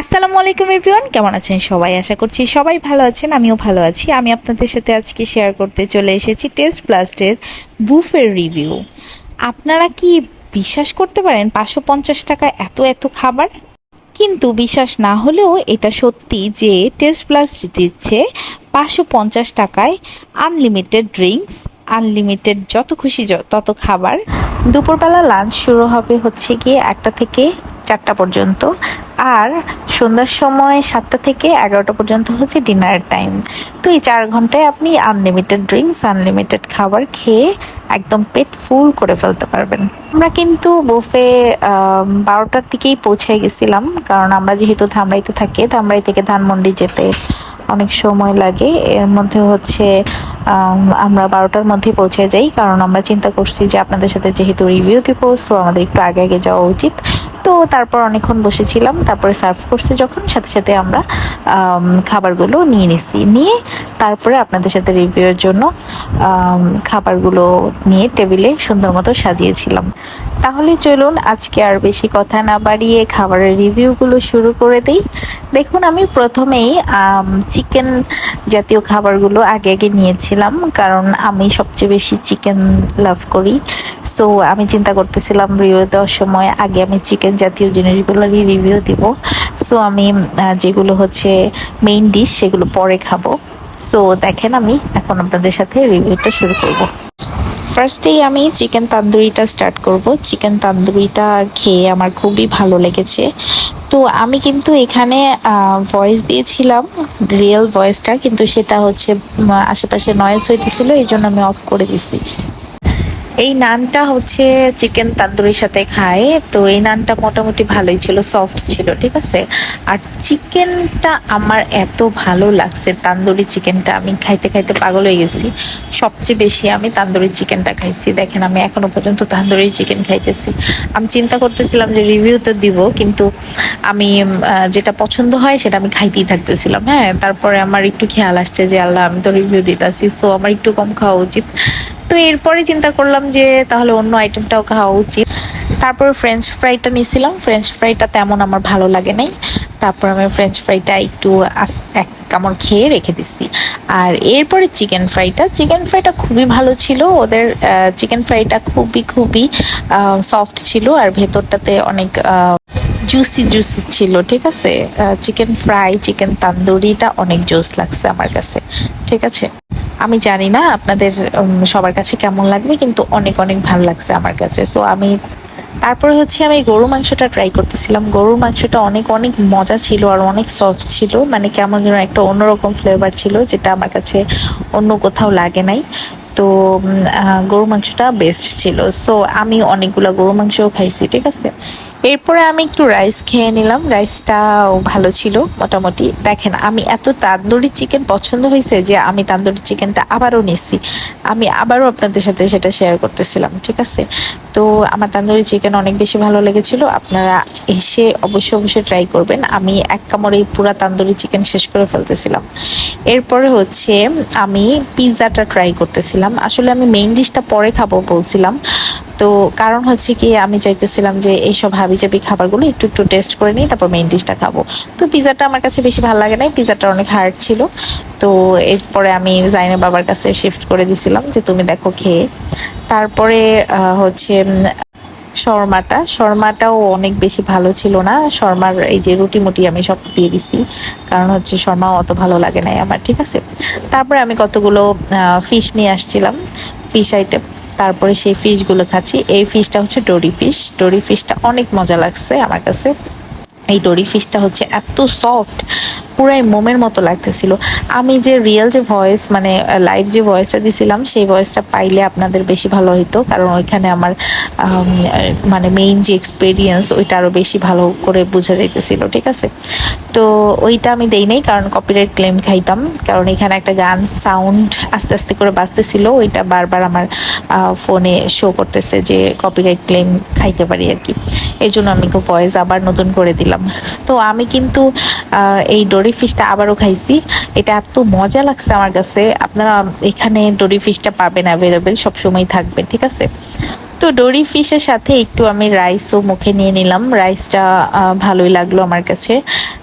আসসালামু আলাইকুম এভরিওয়ান, কেমন আছেন সবাই? আশা করছি সবাই ভালো আছেন, আমিও ভালো আছি। আমি আপনাদের সাথে আজকে শেয়ার করতে চলে এসেছি টেস্ট প্লাস্টের বুফের রিভিউ আপনারা কি বিশ্বাস করতে পারেন পাঁচশো পঞ্চাশ টাকা এত এত খাবার? কিন্তু বিশ্বাস না হলেও এটা সত্যি যে টেস্ট প্লাস দিচ্ছে পাঁচশো পঞ্চাশ টাকায় আনলিমিটেড ড্রিঙ্কস আনলিমিটেড যত খুশি তত খাবার। দুপুরবেলা লাঞ্চ শুরু হবে হচ্ছে গিয়ে একটা থেকে চারটা পর্যন্ত। আর সন্ধ্যার সময় সাতটা থেকে এগারোটা পর্যন্ত হচ্ছে ডিনারের টাইম তো এই চার ঘন্টায় আপনি আনলিমিটেড ড্রিঙ্কস আনলিমিটেড খাবার খেয়ে একদম পেট ফুল করে ফেলতে পারবেন। আমরা কিন্তু বুফে বারোটার দিকেই পৌঁছে গেছিলাম, কারণ আমরা যেহেতু ধামরাইতে থাকি, ধামরাই থেকে ধানমন্ডি যেতে অনেক সময় লাগে। এর মধ্যে হচ্ছে আমরা বারোটার মধ্যে পৌঁছে যাই, কারণ আমরা চিন্তা করছি যে আপনাদের সাথে যেহেতু রিভিউ দিব সো আমাদের একটু আগে আগে যাওয়া উচিত। তো তারপর অনেকক্ষণ বসেছিলাম, তারপরে সার্ভ করছে যখন, সাথে সাথে আমরা খাবারগুলো নিয়ে নিছি। নিয়ে তারপরে আপনাদের সাথে রিভিউয়ের জন্য খাবারগুলো নিয়ে টেবিলে সুন্দর মতো সাজিয়েছিলাম। তাহলে চলুন আজকে আর বেশি কথা না বাড়িয়ে খাবারের রিভিউগুলো শুরু করে দিই। দেখুন, আমি প্রথমেই চিকেন জাতীয় খাবারগুলো আগে আগে নিয়েছিলাম, কারণ আমি সবচেয়ে বেশি চিকেন লাভ করি। সো, আমি চিন্তা করতেছিলাম রিভিউ দেওয়ার সময় আগে আমি চিকেন জাতীয় জিনিসগুলোরই রিভিউ দিব। সো, আমি যেগুলো হচ্ছে মেইন ডিশ সেগুলো পরে খাব। সো, দেখেন আমি এখন আপনাদের সাথে রিভিউটা শুরু করব। ফার্স্টেই আমি চিকেন তান্দুরিটা স্টার্ট করব। চিকেন তান্দুরিটা খেয়ে আমার খুবই ভালো লেগেছে। তো আমি কিন্তু এখানে ভয়েস দিয়েছিলাম রিয়েল ভয়েসটা কিন্তু সেটা হচ্ছে, আশেপাশে নয়েস হইতেছিল এই জন্য আমি অফ করে দিছি। এই নানটা হচ্ছে চিকেন তান্দুরির সাথে খায়, তো এই নানটা মোটামুটি ভালোই ছিল সফট ছিল, ঠিক আছে? আর চিকেনটা আমার এত ভালো লাগছে, তান্দুরি চিকেনটা আমি খাইতে খাইতে পাগল হয়ে গেছি। সবচেয়ে বেশি আমি তান্দুরি চিকেনটা খাইছি। দেখেন, আমি এখনও পর্যন্ত তান্দুরি চিকেন খাইতেছি। আমি চিন্তা করতেছিলাম যে রিভিউ তো দিব, কিন্তু আমি যেটা পছন্দ হয় সেটা আমি খাইতেই থাকতেছিলাম হ্যাঁ? তারপরে আমার একটু খেয়াল আসছে যে, আল্লাহ, আমি তো রিভিউ দিতেছি সো আমার একটু কম খাওয়া উচিত। তো এরপরে চিন্তা করলাম যে তাহলে অন্য আইটেমটাও খাওয়া উচিত। তারপর ফ্রেঞ্চ ফ্রাইটা নিয়েছিলাম। ফ্রেঞ্চ ফ্রাইটা তেমন আমার ভালো লাগে নাই। তারপর আমি ফ্রেঞ্চ ফ্রাইটা একটু এক কামড় খেয়ে রেখে দিছি। আর এরপরে চিকেন ফ্রাইটা চিকেন ফ্রাইটা খুবই ভালো ছিল। ওদের চিকেন ফ্রাইটা খুবই খুবই সফট ছিল। আর ভেতরটাতে অনেক জুসি জুসি ছিল, ঠিক আছে? চিকেন ফ্রাই চিকেন তান্দুরিটা অনেক জোস লাগছে আমার কাছে, ঠিক আছে? আমি জানি না আপনাদের সবার কাছে কেমন লাগবে, কিন্তু অনেক অনেক ভালো লাগছে আমার কাছে। সো আমি তারপরে হচ্ছে আমি গরু মাংসটা ট্রাই করতেছিলাম। গরুর মাংসটা অনেক অনেক মজা ছিল আর অনেক সফট ছিল। মানে কেমন যেন একটা অন্যরকম ফ্লেভার ছিল, যেটা আমার কাছে অন্য কোথাও লাগে নাই। তো গরু মাংসটা বেস্ট ছিল। সো আমি অনেকগুলো গরু মাংসও খাইছি, ঠিক আছে? এরপরে আমি একটু রাইস খেয়ে নিলাম। রাইসটাও ভালো ছিল, মোটামুটি। দেখেন, আমি এত তান্দুরি চিকেন পছন্দ হয়েছে যে আমি তান্দুরি চিকেনটা আবারও নিচ্ছি আমি আবারও আপনাদের সাথে সেটা শেয়ার করতেছিলাম, ঠিক আছে? তো আমার তান্দুরি চিকেন অনেক বেশি ভালো লেগেছিল। আপনারা এসে অবশ্যই অবশ্যই ট্রাই করবেন। আমি এক কামড়ে এই পুরা তান্দুরি চিকেন শেষ করে ফেলতেছিলাম। এরপরে হচ্ছে আমি পিৎজাটা ট্রাই করতেছিলাম। আসলে আমি মেইন ডিশটা পরে খাব বলছিলাম। তো কারণ হচ্ছে কি, আমি চাইতেছিলাম যে এইসব হাবিজাবি খাবারগুলো একটু একটু টেস্ট করে নিই, তারপর মেইন ডিশটা খাব। তো পিজাটা আমার কাছে বেশি ভালো লাগে নাই পিজাটা অনেক হার্ড ছিল। তো এরপরে আমি জাইনে বাবার কাছে শিফট করে দিছিলাম যে, তুমি দেখো খেয়ে। তারপরে হচ্ছে শর্মাটা। শর্মাটাও অনেক বেশি ভালো ছিল না। শর্মার এই যে রুটি মুটি আমি সব দিয়ে দিছি, কারণ হচ্ছে শর্মাও অত ভালো লাগে নাই আমার, ঠিক আছে? তারপরে আমি কতগুলো ফিশ নিয়ে আসছিলাম। ফিশ আইটেম তারপরে সেই ফিশগুলো খাচ্ছি। এই ফিশটা হচ্ছে ডোরি ফিশ ডোরি ফিশটা অনেক মজা লাগছে আমার কাছে। এই ডোরি ফিশটা হচ্ছে এত সফট পুরাই মোমের মতো লাগতেছিল। আমি যে রিয়েল যে ভয়েস মানে লাইভ যে ভয়েসটা দিছিলাম, সেই ভয়েসটা পাইলে আপনাদের বেশি ভালো হতো কারণ ওইখানে আমার মানে মেইন যে এক্সপিরিয়েন্স ওইটা আরও বেশি ভালো করে বোঝা যাইতেছিল, ঠিক আছে? তো ওইটা আমি দেই নাই, কারণ কপিরাইট ক্লেম খাইতাম। কারণ এখানে একটা গান সাউন্ড আস্তে আস্তে করে বাজতেছিল, ওইটা বারবার আমার ফোনে শো করতেছে যে কপিরাইট ক্লেম খাইতে পারি আর কি। এই জন্য আমি ভয়েস আবার নতুন করে দিলাম। তো আমি কিন্তু এই ডোরি ফিশটা আবারও খাইছি। এটা এত মজা লাগছে আমার কাছে। আপনারা এখানে ডোরি ফিশটা পাবেন অ্যাভেলেবেল সবসময় থাকবে, ঠিক আছে? তো ডোরি ফিশের সাথে একটু আমি রাইসও মুখে নিয়ে নিলাম। রাইসটা ভালোই লাগল আমার কাছে।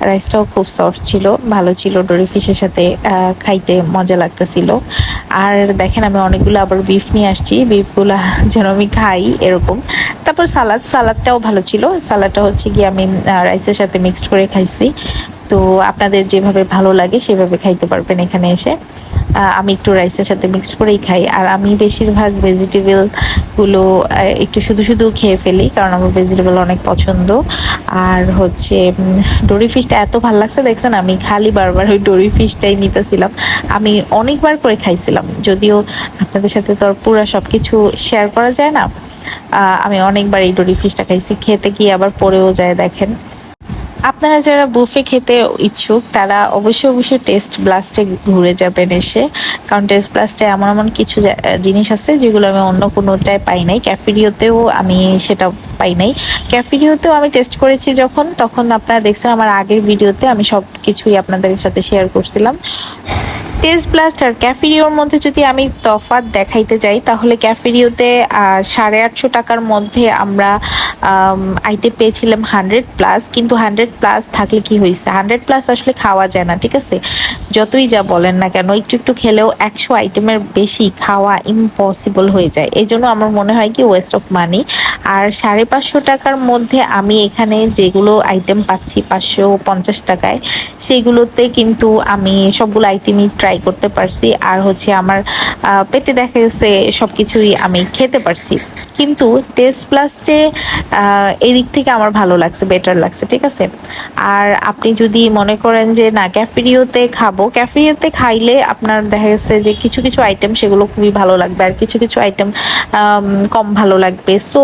রাইসটাও খুব সফট ছিল, ভালো ছিল ডোরি ফিশের সাথে খাইতে মজা লাগতেছিল। আর দেখেন আমি অনেকগুলো আবার বিফ নিয়ে আসছি। বিফগুলো যেন আমি খাই, এরকম। তারপর সালাদ সালাদটাও ভালো ছিল। সালাদটা হচ্ছে গিয়ে আমি রাইসের সাথে মিক্সড করে খাইছি। তো আপনাদের যেভাবে ভালো লাগে সেভাবে খাইতে পারবেন এখানে এসে। আমি একটু রাইসের সাথে মিক্সড করেই খাই। আর আমি বেশিরভাগ ভেজিটেবলগুলো একটু শুধু শুধু খেয়ে ফেলি কারণ আমার ভেজিটেবল অনেক পছন্দ। আর হচ্ছে ডোরি ফিশটা এত ভালো লাগছে, দেখছেন? আমি খালি বারবার ওই ডোরি ফিশটাই নিতেছিলাম। আমি অনেকবার করে খাইছিলাম। যদিও আপনাদের সাথে তো আর পুরো সব কিছু শেয়ার করা যায় না। আমি অনেকবার এই ডোরি ফিশটা খাইছি। খেতে গিয়ে আবার পরেও যায়, দেখেন। আপনারা যারা বুফে খেতে ইচ্ছুক, তারা অবশ্যই অবশ্যই টেস্ট ব্লাস্টে ঘুরে যাবেন এসে। কারণ টেস্ট ব্লাস্টে এমন এমন কিছু জিনিস আছে যেগুলো আমি অন্য কোনোটায় পাই নাই। ক্যাফেরিওতেও আমি সেটা পাই নাই। ক্যাফেরিওতেও আমি টেস্ট করেছি যখন, তখন আপনারা দেখছেন আমার আগের ভিডিওতে আমি সব কিছুই আপনাদের সাথে শেয়ার করছিলাম। টেস্ট ব্লাস্ট আর ক্যাফেরিওর মধ্যে যদি আমি তফাৎ দেখাইতে যাই, তাহলে ক্যাফেরিওতে সাড়ে আটশো টাকার মধ্যে আমরা আইটেম পেয়েছিলাম হান্ড্রেড প্লাস কিন্তু হান্ড্রেড প্লাস থাকলে কি হয়েছে? হান্ড্রেড প্লাস আসলে খাওয়া যায় না, ঠিক আছে? যতই যা বলেন না কেন, একটু একটু খেলেও একশো আইটেমের বেশি খাওয়া ইম্পসিবল হয়ে যায়। এই জন্য আমার মনে হয় কি ওয়েস্ট অফ মানি আর সাড়ে পাঁচশো টাকার মধ্যে আমি এখানে যেগুলো আইটেম পাচ্ছি, পাঁচশো পঞ্চাশ টাকায় সেইগুলোতে কিন্তু আমি সবগুলো আইটেমই ট্রাই করতে পারছি। আর হচ্ছে আমার পেটে দেখা গেছে সব কিছুই আমি খেতে পারছি। কিন্তু টেস্ট প্লাসে এই দিক থেকে আমার ভালো লাগছে বেটার লাগছে, ঠিক আছে? আর আপনি যদি মনে করেন যে, না, ক্যাফেরিওতে খাব, ক্যাফেরিওতে খাইলে আপনার দেখা গেছে যে, কিছু কিছু আইটেম সেগুলো খুবই ভালো লাগবে আর কিছু কিছু আইটেম কম ভালো লাগবে। সো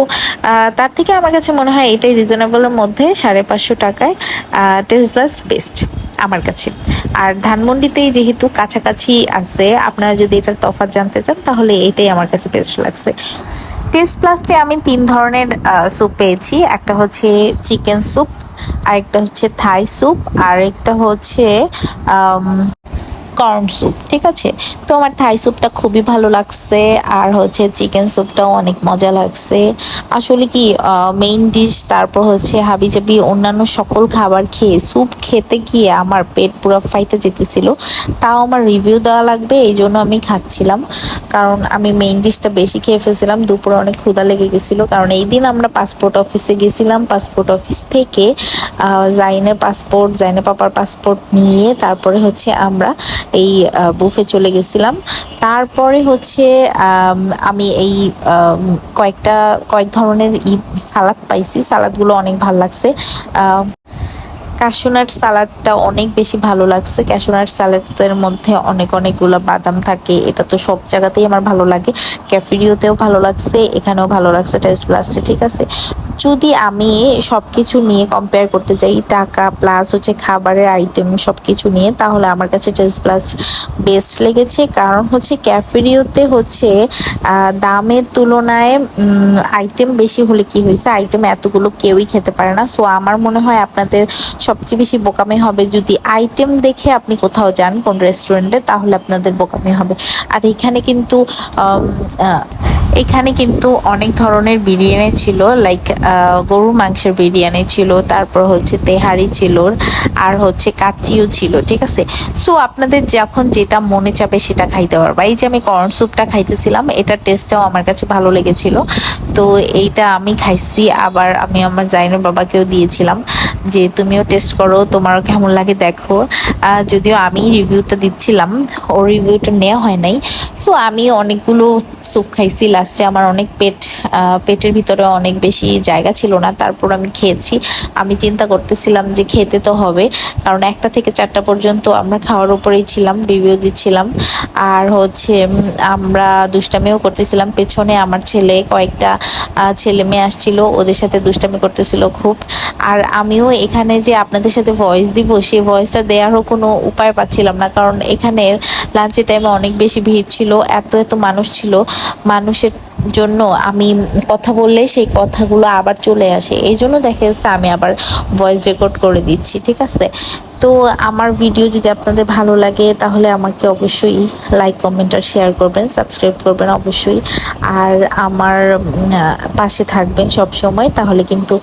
তার থেকে আমার কাছে মনে হয় এটাই রিজনেবলের মধ্যে, সাড়ে পাঁচশো টাকায় টেস্ট প্লাস বেস্ট আমার কাছে। আর ধানমন্ডিতেই যেহেতু কাছাকাছি আছে, আপনারা যদি এটার তফাৎ জানতে চান, তাহলে এটাই আমার কাছে বেস্ট লাগছে। টেস্ট প্লাস্টে আমি তিন ধরনের স্যুপ পেয়েছি। একটা হচ্ছে চিকেন স্যুপ আরেকটা হচ্ছে থাই স্যুপ আর একটা হচ্ছে কর্ন স্যুপ ঠিক আছে? তো আমার থাই স্যুপটা খুবই ভালো লাগছে, আর হচ্ছে চিকেন স্যুপটাও অনেক মজা লাগছে। আসলে কি মেইন ডিশ তারপর হচ্ছে হাবিজাবি, অন্যান্য সকল খাবার খেয়ে স্যুপ খেতে গিয়ে আমার পেট পুরো ফাইটে যেতেছিল। তাও আমার রিভিউ দেওয়া লাগবে, এই জন্য আমি খাচ্ছিলাম। কারণ আমি মেইন ডিশটা বেশি খেয়ে ফেলছিলাম, দুপুরে অনেক ক্ষুদা লেগে গেছিল। কারণ এই দিন আমরা পাসপোর্ট অফিসে গেছিলাম পাসপোর্ট অফিস থেকে জাইনের পাসপোর্ট জাইনের পাপার পাসপোর্ট নিয়ে, তারপরে হচ্ছে আমরা এই বুফে চলে গেছিলাম। তারপরে হচ্ছে, আমি এই কয়েকটা, কয়েক ধরনের ই সালাদ পাইছি। সালাদগুলো অনেক ভালো লাগছে। ক্যাশোনাট সালাদটা অনেক বেশি ভালো লাগছে। ক্যাশোনাট সালাদের মধ্যে অনেক অনেকগুলো বাদাম থাকে, এটা তো সব জায়গাতেই আমার ভালো লাগে। ক্যাফেরিওতেও ভালো লাগছে, এখানেও ভালো লাগছে টেস্ট প্লাসে ঠিক আছে? যদি আমি সব কিছু নিয়ে কম্পেয়ার করতে যাই, টাকা প্লাস হচ্ছে খাবারের আইটেম সব কিছু নিয়ে, তাহলে আমার কাছে টেস্ট প্লাস বেস্ট লেগেছে। কারণ হচ্ছে ক্যাফেরিওতে হচ্ছে দামের তুলনায় আইটেম বেশি হলে কি হয়েছে? আইটেম এতগুলো কেউই খেতে পারে না। সো আমার মনে হয় আপনাদের সবচেয়ে বেশি বোকামি হবে। যদি আইটেম দেখে আপনি কোথাও যান কোন রেস্টুরেন্টে তাহলে আপনাদের বোকামি হবে। আর এখানে কিন্তু এখানে কিন্তু অনেক ধরনের বিরিয়ানি ছিল। লাইক গরুর মাংসের বিরিয়ানি ছিল, তারপর হচ্ছে তেহারি ছিল, আর হচ্ছে কাচ্চিও ছিল, ঠিক আছে? সো আপনাদের যখন যেটা মনে চাবে সেটা খাইতে পারবা। এই যে আমি কর্ন স্যুপটা খাইতেছিলাম এটার টেস্টটাও আমার কাছে ভালো লেগেছিল। তো, এইটা আমি খাইছি, আবার আমি আমার জাইনের বাবাকেও দিয়েছিলাম। যে তুমিও টেস্ট করো, তোমারও কেমন লাগে দেখো। যদিও আমি রিভিউটা দিচ্ছিলাম, ও রিভিউটা নেওয়া হয় নাই। সো আমি অনেকগুলো স্যুপ খাইছি। লাস্টে আমার অনেক পেট পেটের ভিতরে অনেক বেশি জায়গা ছিল না, তারপর আমি খেয়েছি। আমি চিন্তা করতেছিলাম যে খেতে তো হবে, কারণ একটা থেকে চারটা পর্যন্ত আমরা খাওয়ার উপরেই ছিলাম রিভিউ দিচ্ছিলাম। আর হচ্ছে আমরা দুষ্টামিও করতেছিলাম। পেছনে আমার ছেলে, কয়েকটা ছেলে মেয়ে আসছিল, ওদের সাথে দুষ্টামি করতেছিল খুব। আর আমিও এখানে যে আপনাদের সাথে ভয়েস দিব, সেই ভয়েসটা দেওয়ারও কোনো উপায় পাচ্ছিলাম না, কারণ এখানে লাঞ্চের টাইমে অনেক বেশি ভিড় ছিল, এত এত মানুষ ছিল। মানুষের জন্য আমি কথা বললে সেই কথাগুলো আবার চলে আসে। এই জন্য দেখা যাচ্ছে আমি আবার ভয়েস রেকর্ড করে দিচ্ছি, ঠিক আছে? তো আমার ভিডিও যদি আপনাদের ভালো লাগে, তাহলে আমাকে অবশ্যই লাইক কমেন্ট আর শেয়ার করবেন সাবস্ক্রাইব করবেন অবশ্যই। আর আমার পাশে থাকবেন সব সময়, তাহলে কিন্তু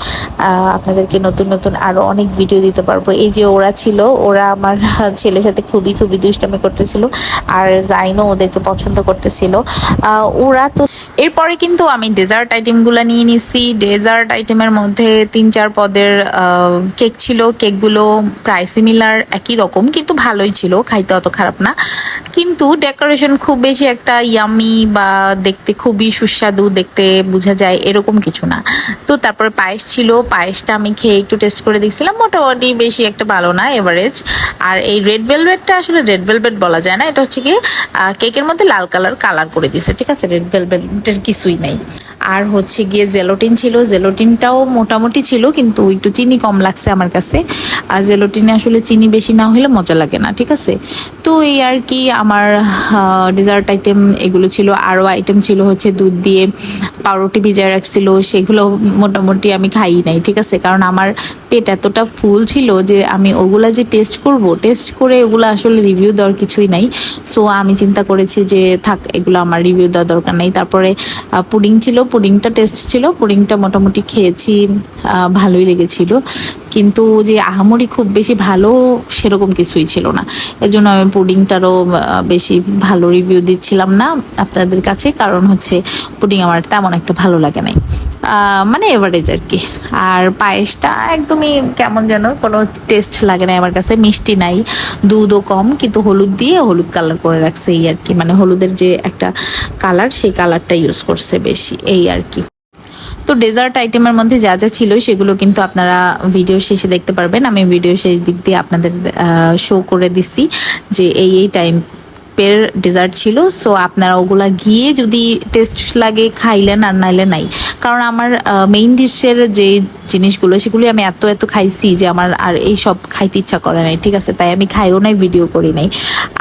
আপনাদেরকে নতুন নতুন আরও অনেক ভিডিও দিতে পারব। এই যে ওরা ছিল, ওরা আমার ছেলের সাথে খুবই খুবই দুষ্টামি করতেছিল, আর জাইনও ওদেরকে পছন্দ করতেছিল। ওরা তো এরপরে কিন্তু আমি ডেজার্ট আইটেমগুলো নিয়ে নিছি। ডেজার্ট আইটেমের মধ্যে তিন, চার পদের কেক ছিল। কেকগুলো প্রায় সিমিলার একই রকম কিন্তু ভালোই ছিল খাইতে অত খারাপ না। কিন্তু ডেকোরেশন খুব বেশি একটা ইয়ামি বা দেখতে খুবই সুস্বাদু, দেখতে বোঝা যায় এরকম কিছু না। তো তারপরে পায়েস ছিল, পায়েসটা আমি খেয়ে একটু টেস্ট করে দেখছিলাম, মোটামুটি বেশি একটা ভালো না এভারেজ আর এই রেড ভেলভেটটা আসলে রেড ভেলভেট বলা যায় না, এটা হচ্ছে কি কেকের মধ্যে লাল কালার কালার করে দিছে ঠিক আছে? রেড ভেলভেটের কিছুই নেই। আর হচ্ছে গিয়ে জেলোটিন ছিল জেলোটিনটাও মোটামুটি ছিল, কিন্তু একটু চিনি কম লাগছে আমার কাছে। আর জেলোটিনে আসলে চিনি বেশি না হলে মজা লাগে না, ঠিক আছে? তো এই আর কি আমার ডেজার্ট আইটেম এগুলো ছিল। আরও আইটেম ছিল হচ্ছে দুধ দিয়ে পাউরুটি ভিজায় রাখছিল, সেগুলো মোটামুটি আমি খাই নাই, ঠিক আছে? কারণ আমার পেট এতটা ফুল ছিল যে আমি ওগুলা যে টেস্ট করব টেস্ট করে ওগুলো আসলে রিভিউ দেওয়ার কিছুই নাই। সো আমি চিন্তা করেছি যে থাক, এগুলো আমার রিভিউ দেওয়ার দরকার নেই। তারপরে পুডিং ছিল, পুডিংটা টেস্ট ছিল, পুডিংটা মোটামুটি খেয়েছি ভালোই লেগেছিল। কিন্তু যে আহামরি খুব বেশি ভালো সেরকম কিছুই ছিল না। এজন্য আমি পুডিংটারও বেশি ভালো রিভিউ দিচ্ছিলাম না আপনাদের কাছে, কারণ হচ্ছে পুডিং আমার তেমন একটা ভালো লাগে নাই। মানে এভারেজ আর কি। আর পায়েসটা একদমই কেমন যেন কোনো টেস্ট লাগে না আমার কাছে, মিষ্টি নাই, দুধও কম, কিন্তু হলুদ দিয়ে হলুদ কালার করে রাখছে এই আর কি। মানে হলুদের যে একটা কালার সেই কালারটা ইউজ করছে বেশি, এই আর কি। তো ডেজার্ট আইটেমের মধ্যে যা যা ছিল সেগুলো কিন্তু আপনারা ভিডিও শেষে দেখতে পারবেন। আমি ভিডিও শেষ দিক দিয়ে আপনাদের শো করে দিছি যে এই এই টাইম পের ডেজার্ট ছিল সো আপনারা ওগুলা গিয়ে যদি টেস্ট লাগে খাইলেন আর নাইলে নাই। কারণ আমার মেইন ডিশের যে জিনিসগুলো, সেগুলি আমি এত এত খাইছি যে আমার আর এই সব খাইতে ইচ্ছা করে নাই, ঠিক আছে? তাই আমি খাইও নাই ভিডিও করি নাই।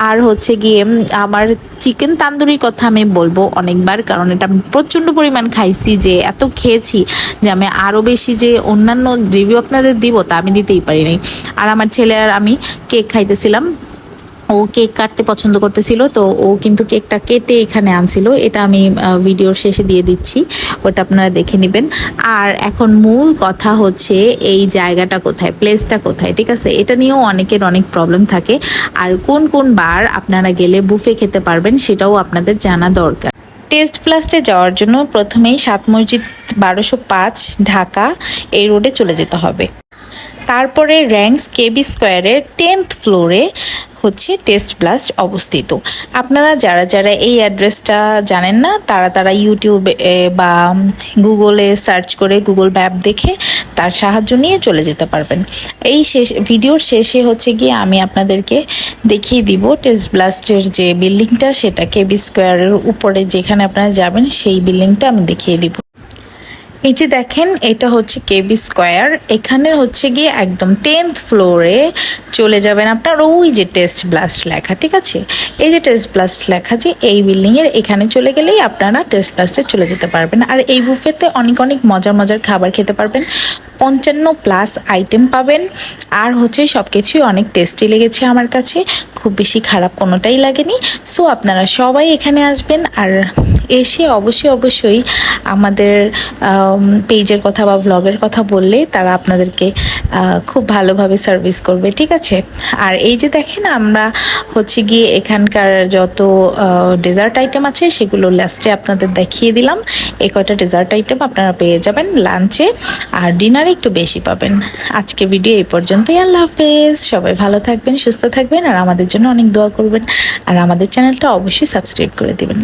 আর হচ্ছে গিয়ে আমার চিকেন তান্দুরির কথা আমি বলব অনেকবার, কারণ এটা আমি প্রচণ্ড পরিমাণ খাইছি যে এত খেয়েছি যে আমি আরও বেশি যে অন্যান্য রিভিউ আপনাদের দিব তা আমি দিতেই পারি নাই। আর আমার ছেলে আর আমি কেক খাইতেছিলাম ও কেক কাটতে পছন্দ করতেছিল, তো ও কিন্তু কেকটা কেটে এখানে আনছিল। এটা আমি ভিডিওর শেষে দিয়ে দিচ্ছি, ওটা আপনারা দেখে নেবেন। আর এখন মূল কথা হচ্ছে এই জায়গাটা কোথায়, প্লেসটা কোথায়, ঠিক আছে? এটা নিয়েও অনেকের অনেক প্রবলেম থাকে। আর কোন কোন বার আপনারা গেলে বুফে খেতে পারবেন সেটাও আপনাদের জানা দরকার। টেস্ট প্লাস্টে যাওয়ার জন্য প্রথমেই সাত মসজিদ বারোশো পাঁচ ঢাকা এই রোডে চলে যেতে হবে। তারপরে র্যাঙ্কস কেবি স্কোয়ারের টেন্থ ফ্লোরে হচ্ছে টেস্ট ব্লাস্ট অবস্থিত। আপনারা যারা যারা এই অ্যাড্রেসটা জানেন না, তারা তারা ইউটিউবে বা গুগলে সার্চ করে গুগল ম্যাপ দেখে তার সাহায্য নিয়ে চলে যেতে পারবেন। এই শেষ ভিডিওর শেষে হচ্ছে গিয়ে আমি আপনাদেরকে দেখিয়ে দিব টেস্ট ব্লাস্টের যে বিল্ডিংটা সেটা কেবি স্কোয়ারের উপরে যেখানে আপনারা যাবেন, সেই বিল্ডিংটা আমি দেখিয়ে দিব। এই যে দেখেন, এটা হচ্ছে কেবি স্কোয়ার এখানে হচ্ছে গিয়ে একদম টেন্থ ফ্লোরে চলে যাবেন আপনার ওই যে টেস্ট ব্লাস্ট লেখা, ঠিক আছে? এই যে টেস্ট ব্লাস্ট লেখা যে এই বিল্ডিংয়ের এখানে চলে গেলেই আপনারা টেস্ট ব্লাস্টে চলে যেতে পারবেন। আর এই বুফেতে অনেক অনেক মজার মজার খাবার খেতে পারবেন। পঞ্চান্ন প্লাস আইটেম পাবেন। আর হচ্ছে সব কিছুই অনেক টেস্টি লেগেছে আমার কাছে। খুব বেশি খারাপ কোনোটাই লাগেনি। সো আপনারা সবাই এখানে আসবেন। আর এসে অবশ্যই অবশ্যই আমাদের পেজের কথা বা ব্লগের কথা বললে তারা আপনাদেরকে খুব ভালোভাবে সার্ভিস করবে, ঠিক আছে? আর এই যে দেখেন, আমরা হচ্ছে গিয়ে এখানকার যত ডেজার্ট আইটেম আছে, সেগুলো লাস্টে আপনাদের দেখিয়ে দিলাম। এই কয়টা ডেজার্ট আইটেম আপনারা পেয়ে যাবেন লাঞ্চে আর ডিনারে একটু বেশি পাবেন। আজকে ভিডিও এই পর্যন্তই, আল্লাহ হাফেজ। সবাই ভালো থাকবেন, সুস্থ থাকবেন, আর আমাদের জন্য অনেক দোয়া করবেন। আর আমাদের চ্যানেলটা অবশ্যই সাবস্ক্রাইব করে দিবেন।